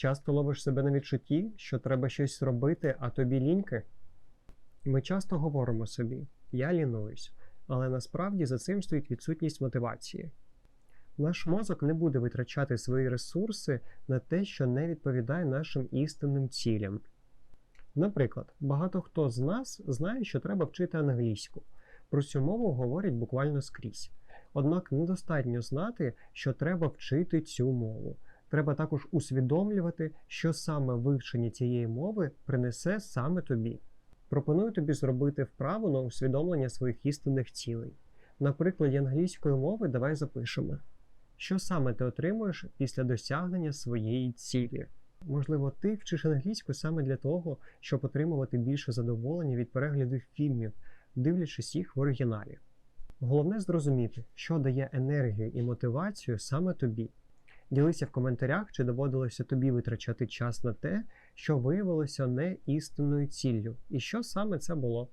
Часто ловиш себе на відчутті, що треба щось робити, а тобі ліньки? Ми часто говоримо собі я лінуюсь, але насправді за цим стоїть відсутність мотивації. Наш мозок не буде витрачати свої ресурси на те, що не відповідає нашим істинним цілям. Наприклад, багато хто з нас знає, що треба вчити англійську. Про цю мову говорять буквально скрізь. Однак недостатньо знати, що треба вчити цю мову. Треба також усвідомлювати, що саме вивчення цієї мови принесе саме тобі. Пропоную тобі зробити вправу на усвідомлення своїх істинних цілей. На прикладі англійської мови давай запишемо, що саме ти отримуєш після досягнення своєї цілі. Можливо, ти вчиш англійську саме для того, щоб отримувати більше задоволення від перегляду фільмів, дивлячись їх в оригіналі. Головне зрозуміти, що дає енергію і мотивацію саме тобі. Ділися в коментарях, чи доводилося тобі витрачати час на те, що виявилося не істинною ціллю, і що саме це було.